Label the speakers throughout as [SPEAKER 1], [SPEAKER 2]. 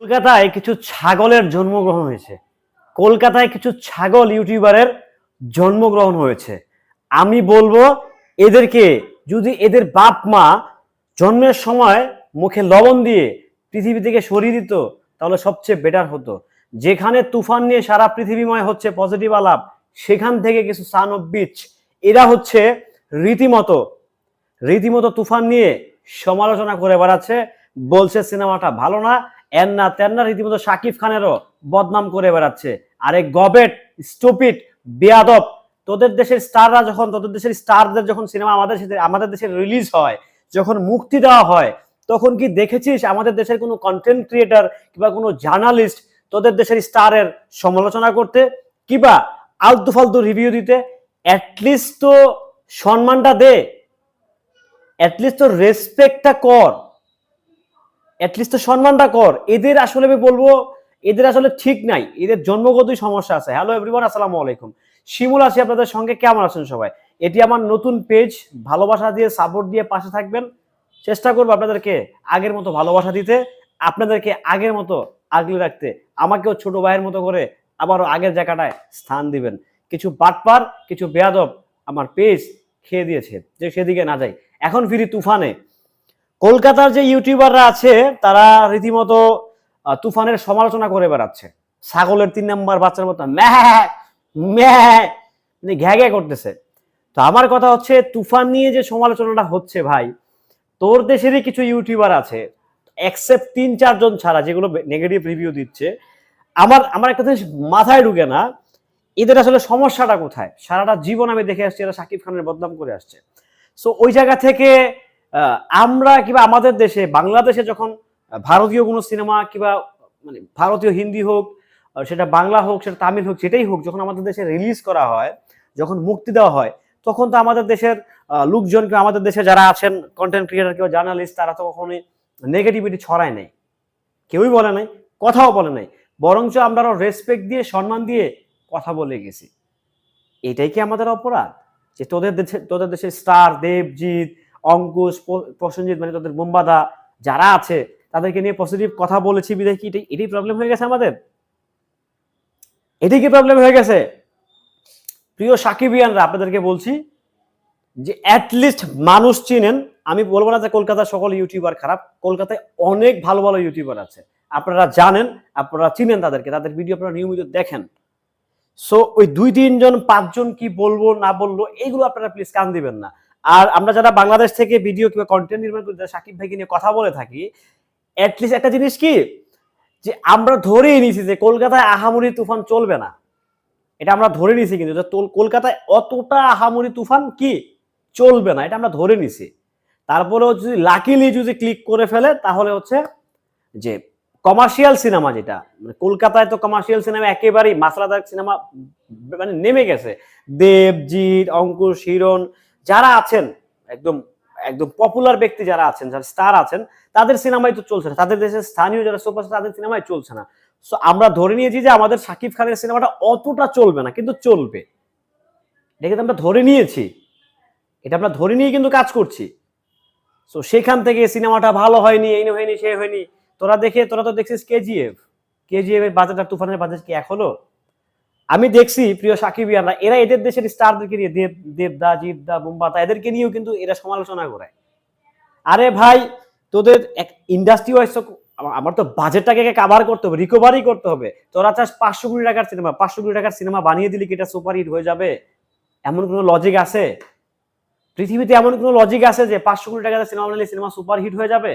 [SPEAKER 1] কলকাতায় কিছু ছাগলের জন্মগ্রহণ হয়েছে। কলকাতায় কিছু ছাগল ইউটিউবারের জন্মগ্রহণ হয়েছে। আমি বলব, এদেরকে যদি এদের বাপ মা জন্মের সময় মুখে লবণ দিয়ে পৃথিবী থেকে সরিয়ে দিত, তাহলে সবচেয়ে বেটার হতো। যেখানে তুফান নিয়ে সারা পৃথিবীময় হচ্ছে পজিটিভ আলাপ, সেখান থেকে কিছু সান অফ বিচ এরা হচ্ছে রীতিমতো রীতিমতো তুফান নিয়ে সমালোচনা করে বেড়াচ্ছে, বলছে, সিনেমাটা ভালো না এর না তেন না, রীতিমতো শাকিব খানেরও বদনাম করে বেড়াচ্ছে। আরে গবেট স্টুপিড বেয়াদব, তোদের দেশের স্টাররা যখন, তোদের দেশের স্টারদের যখন সিনেমা আমাদের আমাদের দেশে রিলিজ হয়, যখন মুক্তি দেওয়া হয়, তখন কি দেখেছিস আমাদের দেশের কোনো কন্টেন্ট ক্রিয়েটার কিংবা কোনো জার্নালিস্ট তোদের দেশের স্টারের সমালোচনা করতে? কিবা আলতু ফালতু রিভিউ দিতে? অ্যাটলিস্ট তো সম্মানটা দে। অ্যাটলিস্ট তো রেসপেক্টটা কর। অ্যাটলিস্ট তো সম্মানটা কর। এদের আসলে আমি বলব, এদের আসলে ঠিক নাই। এদের জন্মগতই সমস্যা আছে। হ্যালো এভরিওয়ান আসসালামু আলাইকুম। শিমুল আছি আপনাদের সঙ্গে। কেমন আছেন সবাই? এটি আমার নতুন পেজ ভালোবাসা দিয়ে সাপোর্ট দিয়ে পাশে থাকবেন। চেষ্টা করব আপনাদেরকে আগের মতো ভালোবাসা দিতে, আপনাদেরকে আগের মতো আগলে রাখতে। আমাকেও ছোট ভাইয়ের মতো করে আবারও আগের জায়গাটায় স্থান দিবেন। কিছু বাটপার, কিছু বেয়াদব আমার পেজ খেয়ে দিয়েছে। যে সেদিকে না যাই। এখন ফিরি তুফানে। কলকাতার যে ইউটিউবাররা আছে, তারা রীতিমতো তুফানের সমালোচনা করে বেড়াচ্ছে। ছাগলের তিন নাম্বার বাচ্চার মতো মানে ঘ্যা ঘ্যা করতেছে। তো আমার কথা হচ্ছে, তুফান নিয়ে যে সমালোচনাটা হচ্ছে ভাই, তোর দেশেরই কিছু ইউটিউবার আছে এক্সেপ্ট তিন চারজন ছাড়া, যেগুলো নেগেটিভ রিভিউ দিচ্ছে। আমার আমার একটা জিনিস মাথায় ঢুকে না, এদের আসলে সমস্যাটা কোথায়? সারাটা জীবন আমি দেখে আসছি, এরা শাকিব খানের বদনাম করে আসছে। সো ওই জায়গা থেকে আমরা কিংবা আমাদের দেশে, বাংলাদেশে যখন ভারতীয় কোনো সিনেমা কিংবা মানে ভারতীয় হিন্দি হোক সেটা বাংলা হোক, সেটা তামিল হোক সেটাই হোক, যখন আমাদের দেশে রিলিজ করা হয়, যখন মুক্তি দেওয়া হয়, তখন তো আমাদের দেশের লোকজন কিংবা আমাদের দেশে যারা আছেন কন্টেন্ট ক্রিয়েটার কিংবা জার্নালিস্ট তারা তো কখনোই নেগেটিভিটি ছড়ায় নাই। কেউই বলে নাই, কথাও বলে নাই। বরঞ্চ আমরা রেসপেক্ট দিয়ে, সম্মান দিয়ে কথা বলে গেছি। এটাই কি আমাদের অপরাধ? যে তোদের দেশে তোদের দেশে স্টার দেবজিৎ অঙ্কুশ প্রসেনজিৎ মানে তাদের বোম্বাদা যারা আছে, তাদেরকে নিয়ে পজিটিভ কথা বলেছি বিধায় কি এটাই এটাই প্রবলেম হয়ে গেছে আমাদের? এটাই কি প্রবলেম হয়ে গেছে? প্রিয় সাকিবিয়ানরা, আপনাদেরকে বলছি যে অ্যাটলিস্ট মানুষ চিনেন। আমি বলব না যে কলকাতার সকল ইউটিউবার খারাপ, কলকাতায় অনেক ভালো ভালো ইউটিউবার আছে। আপনারা জানেন, আপনারা চিনেন তাদেরকে, তাদের ভিডিও আপনারা নিয়মিত দেখেন। সো ওই দুই তিনজন, পাঁচজন কি বলব, না বলল এইগুলো আপনারা প্লিজ কান দিবেন না। আর আমরা যারা বাংলাদেশ থেকে ভিডিও কিংবা কন্টেন্ট নির্মাণ করি, যারা সাকিব ভাইকে নিয়ে কথা বলে থাকি অ্যাটলিস্ট একটা জিনিস কি? যে আমরা ধরেই নিছি যে কলকাতায় আহামরি তুফান চলবে না। এটা আমরা ধরে নিছি কিন্তু কলকাতায় অতটা আহামরি তুফান কি? চলবে না, এটা আমরা ধরে নিছি। তারপরেও যদি লাকিলি যদি ক্লিক করে ফেলে, তাহলে হচ্ছে যে কমার্শিয়াল সিনেমা যেটা মানে কলকাতায় তো কমার্শিয়াল সিনেমা একেবারেই মাসলাদার সিনেমা মানে নেমে গেছে। দেবজিৎ, অঙ্কুর হিরণ যারা আছেন, একদম একদম পপুলার ব্যক্তি যারা আছেন, যারা স্টার আছেন, তাদের সিনেমাই তো চলছে না। তাদের দেশের স্থানীয় যারা সুপারস্টার তাদের সিনেমাই চলছে না। সো আমরা ধরে নিয়েছি যে আমাদের শাকিব খানের সিনেমাটা অতটা চলবে না, কিন্তু চলবে। এটা কিন্তু আমরা ধরে নিয়েছি। এটা আমরা ধরে নিয়ে কিন্তু কাজ করছি। সো সেখান থেকে সিনেমাটা ভালো হয়নি, এই হয়নি, সে হয়নি। তোরা দেখে, তোরা তো দেখছিস কেজিএফ কেজিএফ এর আর তুফানের বাজেট কি হলো আমি দেখছি প্রিয় সাকিবিয়ানরা, এরা এদের দেশের স্টারদেরকে নিয়ে, দেব, দেবদা জিবদা বুম্বাতা এদেরকে নিয়েও কিন্তু এরা সমালোচনা করে। আরে ভাই, তোদের এক ইন্ডাস্ট্রি ওয়াইজ আমার তো বাজেটটাকে কাভার করতে হবে রিকভারি করতে হবে। তোরা চাস পাঁচশো কোটি টাকার সিনেমা পাঁচশো কোটি টাকার সিনেমা বানিয়ে দিলি কি এটা সুপার হিট হয়ে যাবে? এমন কোনো লজিক আছে? পৃথিবীতে এমন কোনো লজিক আছে যে পাঁচশো কোটি টাকার সিনেমা বানালে সিনেমা সুপার হিট হয়ে যাবে?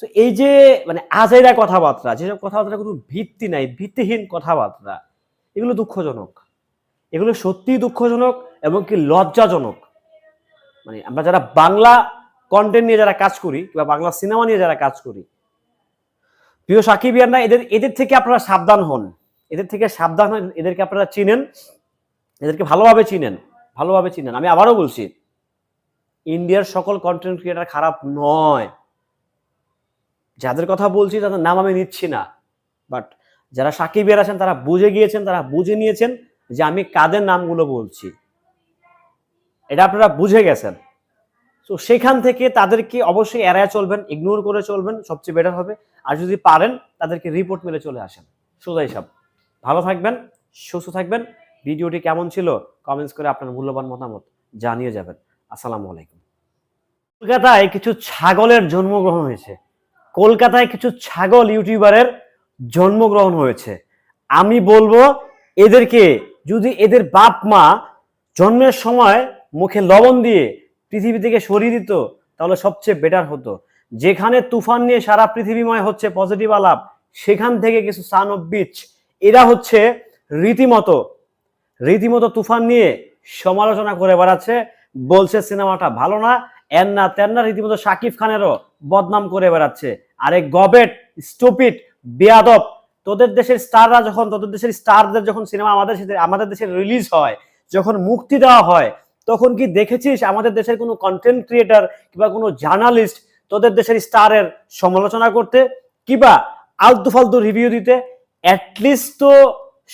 [SPEAKER 1] তো এই যে মানে আজাইরা কথাবার্তা, যেসব কথাবার্তা কোনো ভিত্তি নাই, ভিত্তিহীন কথাবার্তা, এগুলো দুঃখজনক। এগুলো সত্যিই দুঃখজনক এবং কি লজ্জাজনক। মানে আমরা যারা বাংলা কন্টেন্ট নিয়ে যারা কাজ করি কিংবা বাংলা সিনেমা নিয়ে যারা কাজ করি, প্রিয় সাকিবিয়ানরা এদের এদের থেকে আপনারা সাবধান হন। এদের থেকে সাবধান হন, এদেরকে আপনারা চিনেন, এদেরকে ভালোভাবে চিনেন ভালোভাবে চিনেন। আমি আবারও বলছি, ইন্ডিয়ার সকল কন্টেন্ট ক্রিয়েটার খারাপ নয়। যাদের কথা বলছি তাদের নাম আমি নিচ্ছি না। বাট যারা সাকিবের আছেন, তারা বুঝে গিয়েছেন, তারা বুঝে নিয়েছেন যে আমি কাদের নামগুলো বলছি। এটা আপনারা বুঝে গেছেন। তো সেখান থেকে তাদেরকে অবশ্যই এড়ায় চলবেন ইগনোর করে চলবেন, সবচেয়ে বেটার হবে। আর যদি পারেন, তাদেরকে রিপোর্ট মেলে চলে আসেন। সোজা হিসাব। ভালো থাকবেন, সুস্থ থাকবেন। ভিডিওটি কেমন ছিল কমেন্টস করে আপনার মূল্যবান মতামত জানিয়ে যাবেন। আসসালামু আলাইকুম। কলকাতায় কিছু ছাগলের জন্মগ্রহণ হয়েছে। কলকাতায় কিছু ছাগল ইউটিউবারের জন্মগ্রহণ হয়েছে। আমি বলব, এদেরকে যদি এদের বাপ মা জন্মের সময় মুখে লবণ দিয়ে পৃথিবী থেকে সরিয়ে দিত, তাহলে সবচেয়ে বেটার হতো। যেখানে তুফান নিয়ে সারা পৃথিবীময় হচ্ছে পজিটিভ আলাপ, সেখান থেকে কিছু সান অফ বিচ এরা হচ্ছে রীতিমতো রীতিমতো তুফান নিয়ে সমালোচনা করে বেড়াচ্ছে, বলছে সিনেমাটা ভালো না এর না তেন না রীতিমতো শাকিব খানেরও বদনাম করে বেড়াচ্ছে। আরে গবেট, স্টুপিড, বেয়াদব। তোদের দেশের স্টাররা যখন, তোদের দেশের স্টারদের যখন সিনেমা আমাদের সাথে, আমাদের দেশে রিলিজ হয়, যখন মুক্তি দেওয়া হয়, তখন কি দেখেছিস আমাদের দেশের কোনো কন্টেন্ট ক্রিয়েটার কিংবা কোনো জার্নালিস্ট তোদের দেশের স্টারের সমালোচনা করতে? কিবা আলতু ফালতু রিভিউ দিতে? অ্যাটলিস্ট তো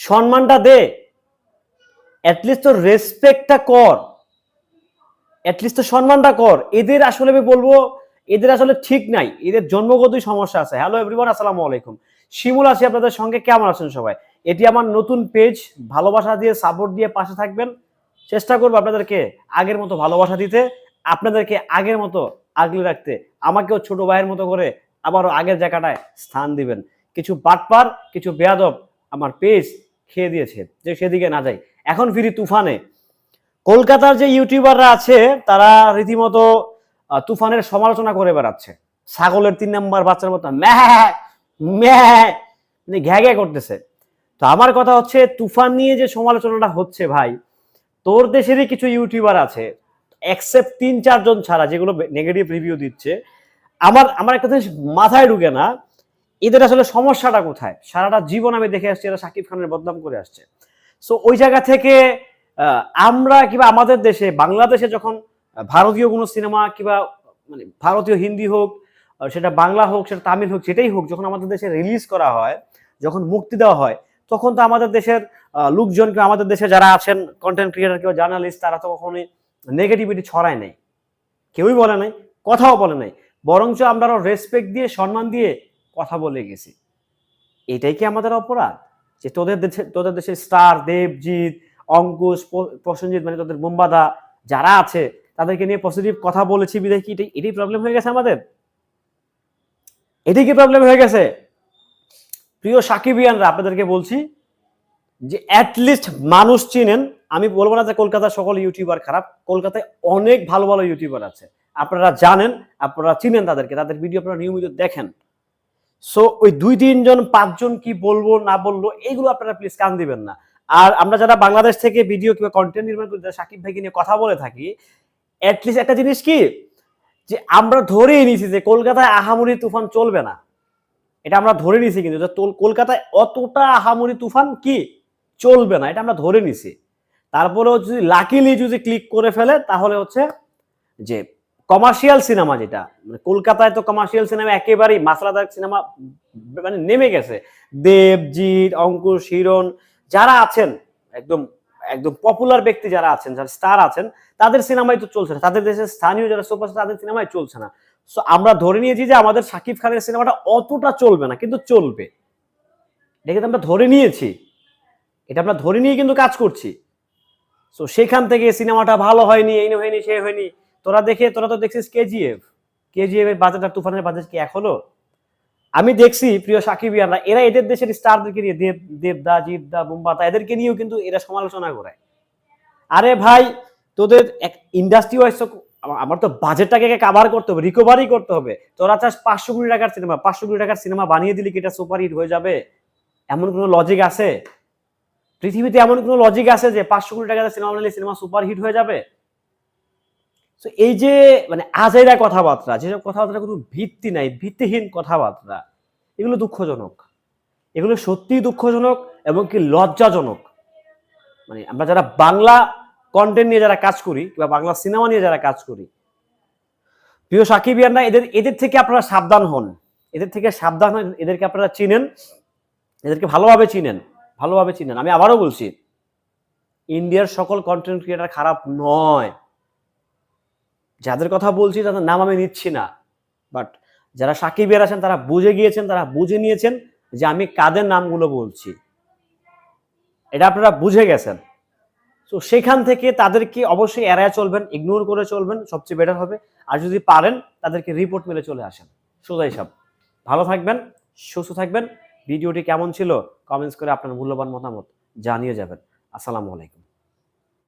[SPEAKER 1] সম্মানটা দে। অ্যাটলিস্ট তো রেসপেক্টটা কর। অ্যাটলিস্ট তো সম্মানটা কর। এদের আসলে আমি বলব, এদের আসলে ঠিক নাই। এদের জন্মগতই সমস্যা আছে। হ্যালো এভরিওয়ান আসসালামু আলাইকুম। শিমুল আছি আপনাদের সঙ্গে। কেমন আছেন সবাই? এটি আমার নতুন পেজ ভালোবাসা দিয়ে সাপোর্ট দিয়ে পাশে থাকবেন। চেষ্টা করব আপনাদেরকে আগের মতো ভালোবাসা দিতে, আপনাদেরকে আগের মতো আগলে রাখতে। আমাকেও ছোট ভাইয়ের মতো করে আবারও আগের জায়গাটায় স্থান দিবেন। কিছু বাটপার, কিছু বেয়াদব আমার পেজ খেয়ে দিয়েছে। যে সেদিকে না যাই। এখন ফিরি তুফানে। কলকাতার যে ইউটিউবাররা আছে, তারা রীতিমতো তুফানের সমালোচনা করে বেড়াচ্ছে। ছাগলের তিন নাম্বার বাচ্চার মতো মানে ঘ্যা ঘ্যা করতেছে। তো আমার কথা হচ্ছে, তুফান নিয়ে যে সমালোচনাটা হচ্ছে ভাই, তোর দেশেরই কিছু ইউটিউবার আছে এক্সেপ্ট তিন চারজন ছাড়া, যেগুলো নেগেটিভ রিভিউ দিচ্ছে, আমার আমার একটা জিনিস মাথায় ঢুকে না, এদের আসলে সমস্যাটা কোথায়? সারাটা জীবন আমি দেখে আসছি, এরা সাকিব খানের বদনাম করে আসছে। সো ওই জায়গা থেকে আমরা কিংবা আমাদের দেশে, বাংলাদেশে যখন ভারতীয় কোনো সিনেমা কিংবা মানে ভারতীয় হিন্দি হোক সেটা বাংলা হোক, সেটা তামিল হোক, সেটাই হোক, যখন আমাদের দেশে রিলিজ করা হয়, যখন মুক্তি দেওয়া হয়, তখন তো আমাদের দেশের লোকজন কিংবা আমাদের দেশে যারা আছেন কন্টেন্ট ক্রিয়েটার কিংবা জার্নালিস্ট তারা তো কখনোই নেগেটিভিটি ছড়ায় নাই। কেউই বলে নাই, কথাও বলে নাই। বরঞ্চ আমরা রেসপেক্ট দিয়ে, সম্মান দিয়ে কথা বলে গেছি। এটাই কি আমাদের অপরাধ? যে তোদের দেশে, তোদের দেশের স্টার দেবজিৎ অঙ্কুশ প্রসেনজিৎ মানে তাদের বোম্বাদা যারা আছে, তাদেরকে নিয়ে পজিটিভ কথা বলেছি বিদায় কি এটাই এটাই প্রবলেম হয়ে গেছে আমাদের? এটাই কি প্রবলেম হয়ে গেছে? প্রিয় সাকিবিয়ানরা, আপনাদেরকে বলছি যে অ্যাটলিস্ট মানুষ চিনেন। আমি বলব না যে কলকাতার সকল ইউটিউবার খারাপ, কলকাতায় অনেক ভালো ভালো ইউটিউবার আছে। আপনারা জানেন, আপনারা চিনেন তাদেরকে, তাদের ভিডিও আপনারা নিয়মিত দেখেন। সো ওই দুই তিনজন, পাঁচজন কি বলব না বলল এইগুলো আপনারা প্লিজ কান দিবেন না। আর আমরা যারা বাংলাদেশ থেকে ভিডিও কিংবা কন্টেন্ট নির্মাণ করি সাকিব ভাইকে নিয়ে কথা বলে থাকি অ্যাটলিস্ট একটা জিনিস কি? যে আমরা ধরেই নিয়েছি যে কলকাতায় আহামরি তুফান চলবে না। এটা আমরা ধরে নিয়েছি কিন্তু কলকাতায় অতটা আহামরি তুফান কি? চলবে না, এটা আমরা ধরে নিছি। তারপরেও যদি লাকিলি যদি ক্লিক করে ফেলে, তাহলে হচ্ছে যে কমার্শিয়াল সিনেমা যেটা মানে কলকাতায় তো কমার্শিয়াল সিনেমা একেবারেই মাসলাদার সিনেমা মানে নেমে গেছে। দেবজিৎ অঙ্কুশ হিরণ যারা আছেন, একদম একদম পপুলার ব্যক্তি যারা আছেন, যারা স্টার আছেন, তাদের সিনেমাই তো চলছে না। তাদের দেশের স্থানীয় যারা সুপারস্টার তাদের সিনেমাই চলছে না। সো আমরা ধরে নিয়েছি যে আমাদের সাকিব খানের সিনেমাটা অতটা চলবে না, কিন্তু চলবে। এটা আমরা ধরে নিয়েছি। এটা আমরা ধরে নিয়ে কিন্তু কাজ করছি। সো সেখান থেকে সিনেমাটা ভালো হয়নি, এই হয়নি, সে হয়নি। তোরা দেখে, তোরা তো দেখছিস কেজিএফ কেজিএফ এর আর তুফানের বাজেট কি হলো আমি দেখছি প্রিয় সাকিব সাকিবিয়ানরা, এরা এদের দেশের স্টারদেরকে নিয়ে, দেব, দেবদা জিদ্দা বুম্বাতা এদেরকে নিয়েও কিন্তু এরা সমালোচনা করে। আরে ভাই, তোদের এক ইন্ডাস্ট্রি ওয়াইজ আমার তো বাজেটটাকে কাভার করতে হবে রিকভারি করতে হবে। তোরা চাস পাঁচশো কোটি টাকার সিনেমা পাঁচশো কোটি টাকার সিনেমা বানিয়ে দিলি কি এটা সুপার হিট হয়ে যাবে? এমন কোনো লজিক আছে? পৃথিবীতে এমন কোনো লজিক আছে যে পাঁচশো কোটি টাকার সিনেমা বানালে সিনেমা সুপার হিট হয়ে যাবে? তো এই যে মানে আজেরা কথাবার্তা যেসব কথাবার্তা কোনো ভিত্তি নাই, ভিত্তিহীন কথাবার্তা, এগুলো দুঃখজনক। এগুলো সত্যিই দুঃখজনক এবং কি লজ্জাজনক। মানে আমরা যারা বাংলা কন্টেন্ট নিয়ে যারা কাজ করি কিংবা বাংলা সিনেমা নিয়ে যারা কাজ করি, প্রিয় সাকিবিয়ানরা এদের এদের থেকে আপনারা সাবধান হন। এদের থেকে সাবধান হন, এদেরকে আপনারা চিনেন, এদেরকে ভালোভাবে চিনেন ভালোভাবে চিনেন। আমি আবারও বলছি, ইন্ডিয়ার সকল কন্টেন্ট ক্রিয়েটার খারাপ নয়। যাদের কথা বলছি তাদের নাম আমি নিচ্ছি না। বাট যারা সাকিবের আছেন, তারা বুঝে গিয়েছেন, তারা বুঝে নিয়েছেন যে আমি কাদের নামগুলো বলছি। এটা আপনারা বুঝে গেছেন। তো সেখান থেকে তাদেরকে অবশ্যই এড়ায় চলবেন ইগনোর করে চলবেন, সবচেয়ে বেটার হবে। আর যদি পারেন, তাদেরকে রিপোর্ট মেলে চলে আসেন। সোজা হিসাব। ভালো থাকবেন, সুস্থ থাকবেন। ভিডিওটি কেমন ছিল কমেন্টস করে আপনার মূল্যবান মতামত জানিয়ে যাবেন। আসসালামু আলাইকুম।